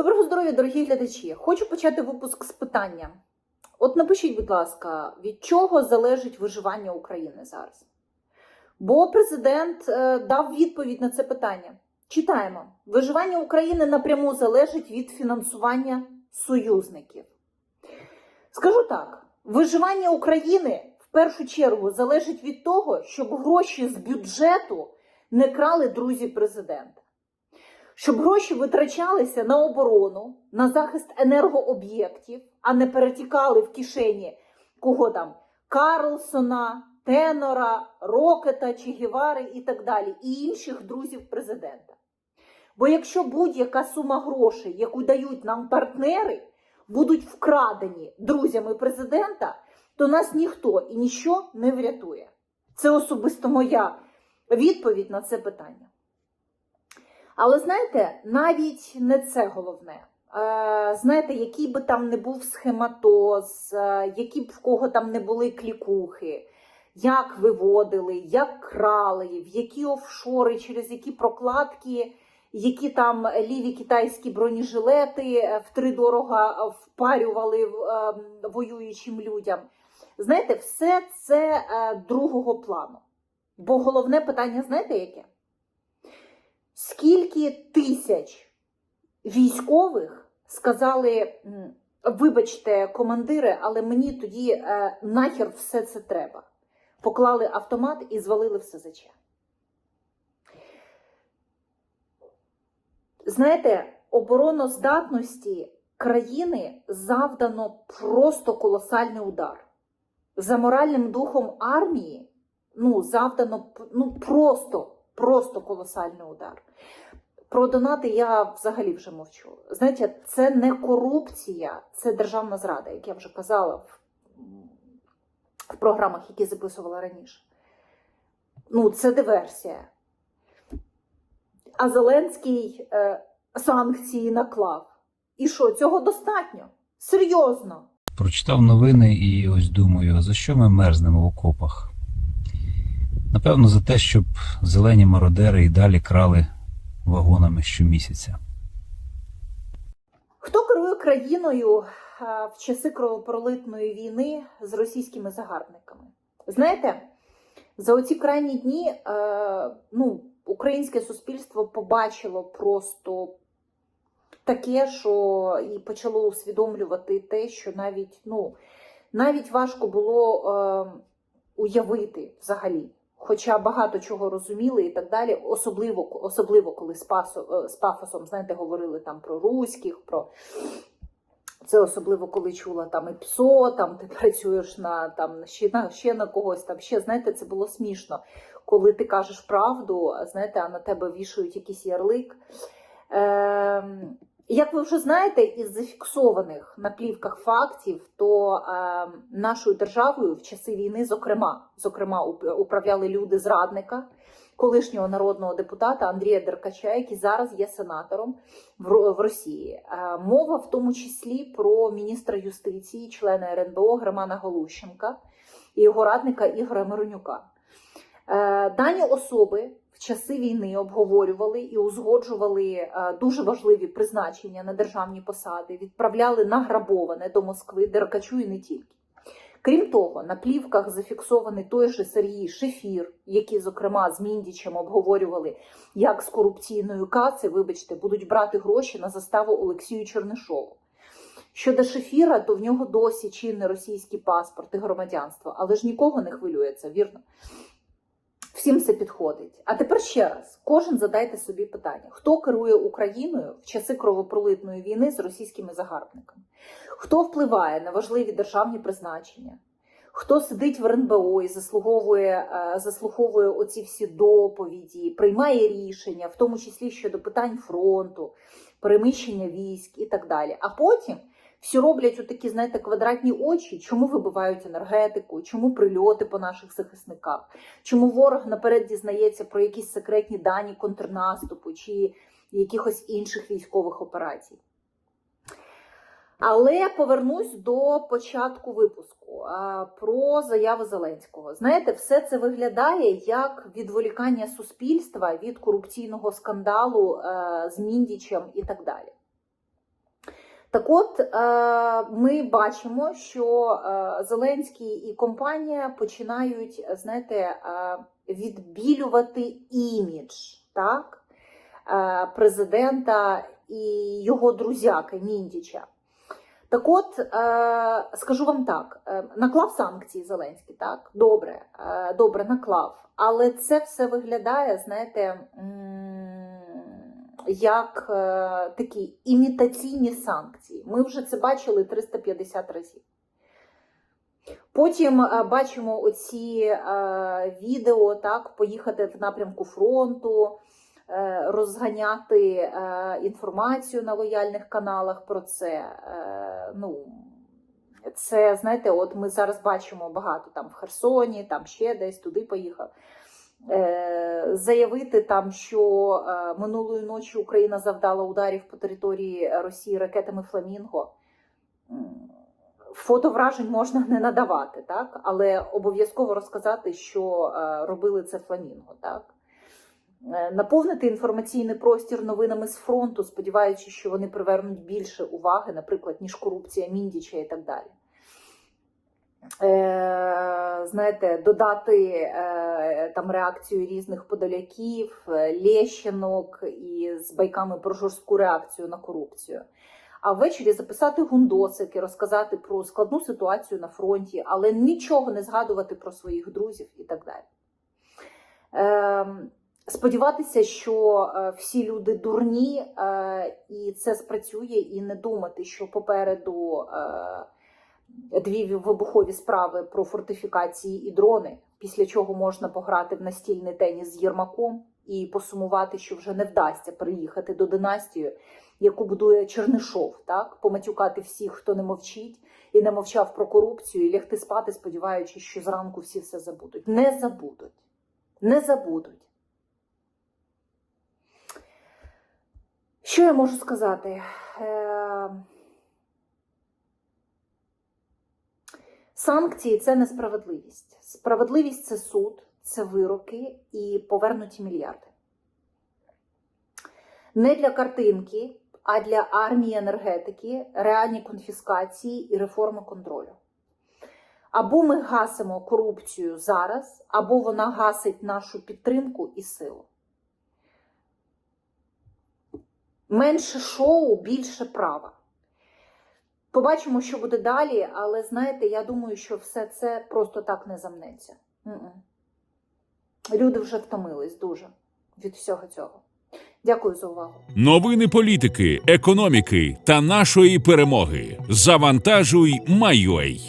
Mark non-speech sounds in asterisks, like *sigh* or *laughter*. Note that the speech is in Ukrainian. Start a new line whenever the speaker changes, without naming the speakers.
Доброго здоров'я, дорогі глядачі! Хочу почати випуск з питання. От напишіть, будь ласка, від чого залежить виживання України зараз? Бо президент е, дав відповідь на це питання. Читаємо: виживання України напряму залежить від фінансування союзників. Скажу так: виживання України в першу чергу залежить від того, щоб гроші з бюджету не крали друзі президента щоб гроші витрачалися на оборону, на захист енергооб'єктів, а не перетікали в кишені кого там Карлсона, Тенора, Рокета, Чігівари і так далі, і інших друзів президента. Бо якщо будь-яка сума грошей, яку дають нам партнери, будуть вкрадені друзями президента, то нас ніхто і ніщо не врятує. Це особисто моя відповідь на це питання. Але знаєте, навіть не це головне. Е, знаєте, який би там не був схематоз, е, які б в кого там не були клікухи, як виводили, як крали, в які офшори, через які прокладки, які там ліві китайські бронежилети е, втридорога впарювали воюючим людям. Знаєте, все це другого плану. Бо головне питання, знаєте, яке? Скільки тисяч військових сказали, вибачте, командири, але мені тоді е, нахер все це треба. Поклали автомат і звалили все заче. Знаєте, обороноздатності країни завдано просто колосальний удар. За моральним духом армії ну, завдано ну, просто просто колосальний удар. Про донати я взагалі вже мовчу. Знаєте, це не корупція, це державна зрада, як я вже казала в, в програмах, які записувала раніше. Ну, це диверсія. А Зеленський е, санкції наклав. І що, цього достатньо? Серйозно.
Прочитав новини і ось думаю, за що ми мерзнемо в окопах? Напевно, за те, щоб зелені мародери і далі крали вагонами щомісяця.
Хто керує країною в часи кровопролитної війни з російськими загарбниками? Знаєте, за оці крайні дні ну, українське суспільство побачило просто таке, що і почало усвідомлювати те, що навіть ну, навіть важко було уявити взагалі. Хоча багато чого розуміли і так далі, особливо особливо коли з, пасо, з пафосом, знаєте, говорили там про руських, про це особливо коли чула там і ПСО, там ти *laughs* працюєш на там ще на ще на когось там. Ще знаєте, це було смішно, коли ти кажеш правду, знаєте, а на тебе вішають якийсь ярлик. Е, як ви вже знаєте, із зафіксованих на плівках фактів, то е, нашою державою в часи війни, зокрема, зокрема, управляли люди зрадника, колишнього народного депутата Андрія Деркача, який зараз є сенатором в, в Росії. Е, мова в тому числі про міністра юстиції, члена РНБО Германа Голущенка і його радника Ігоря Миронюка. Е, дані особи в часи війни обговорювали і узгоджували е, дуже важливі призначення на державні посади, відправляли награбоване до Москви, Деркачу і не тільки. Крім того, на плівках зафіксований той же Сергій Шефір, який, зокрема, з Міндічем обговорювали, як з корупційної каси, вибачте, будуть брати гроші на заставу Олексію Чернишову. Щодо Шефіра, то в нього досі чинний російський паспорт і громадянство, але ж нікого не хвилюється, вірно? Всім все підходить. А тепер ще раз: кожен задайте собі питання: хто керує Україною в часи кровопролитної війни з російськими загарбниками? Хто впливає на важливі державні призначення? Хто сидить в РНБО і заслуговує, е, заслуховує оці всі доповіді, приймає рішення, в тому числі щодо питань фронту, переміщення військ і так далі. А потім всі роблять отакі, знаєте, квадратні очі, чому вибивають енергетику, чому прильоти по наших захисниках, чому ворог наперед дізнається про якісь секретні дані контрнаступу чи якихось інших військових операцій. Але повернусь до початку випуску про заяви Зеленського. Знаєте, все це виглядає як відволікання суспільства від корупційного скандалу е, з Міндічем і так далі. Так от, е, ми бачимо, що е, Зеленський і компанія починають, знаєте, е, відбілювати імідж так, президента і його друзяки Міндіча. Так от, скажу вам так: наклав санкції Зеленський, так? Добре, добре, наклав. Але це все виглядає, знаєте, як е, такі імітаційні санкції. Ми вже це бачили 350 разів. Потім е, бачимо оці е, відео, так, поїхати в напрямку фронту, розганяти інформацію на лояльних каналах про це. Ну, це, знаєте, от ми зараз бачимо багато там в Херсоні, там ще десь туди поїхав. Е, заявити там, що е, минулої ночі Україна завдала ударів по території Росії ракетами Фламінго. Фото вражень можна не надавати, так? але обов'язково розказати, що е, робили це Фламінго. Так? Наповнити інформаційний простір новинами з фронту, сподіваючись, що вони привернуть більше уваги, наприклад, ніж корупція Міндіча і так далі. Е, знаєте, додати е, там реакцію різних подоляків, е, Лещинок і з байками про жорстку реакцію на корупцію. А ввечері записати гундосики, розказати про складну ситуацію на фронті, але нічого не згадувати про своїх друзів і так далі. Е, сподіватися, що е, всі люди дурні, е, і це спрацює, і не думати, що попереду. Е, дві вибухові справи про фортифікації і дрони, після чого можна пограти в настільний теніс з Єрмаком і посумувати, що вже не вдасться приїхати до династії, яку будує Чернишов, так поматюкати всіх, хто не мовчить і не мовчав про корупцію, і лягти спати, сподіваючись, що зранку всі все забудуть. Не забудуть. Не забудуть. Що я можу сказати? Санкції це несправедливість. Справедливість це суд, це вироки і повернуті мільярди. Не для картинки, а для армії енергетики, реальні конфіскації і реформи контролю. Або ми гасимо корупцію зараз, або вона гасить нашу підтримку і силу. Менше шоу, більше права. Побачимо, що буде далі, але знаєте, я думаю, що все це просто так не замнеться. М-м. Люди вже втомились дуже від всього цього. Дякую за увагу.
Новини політики, економіки та нашої перемоги. Завантажуй, Майой.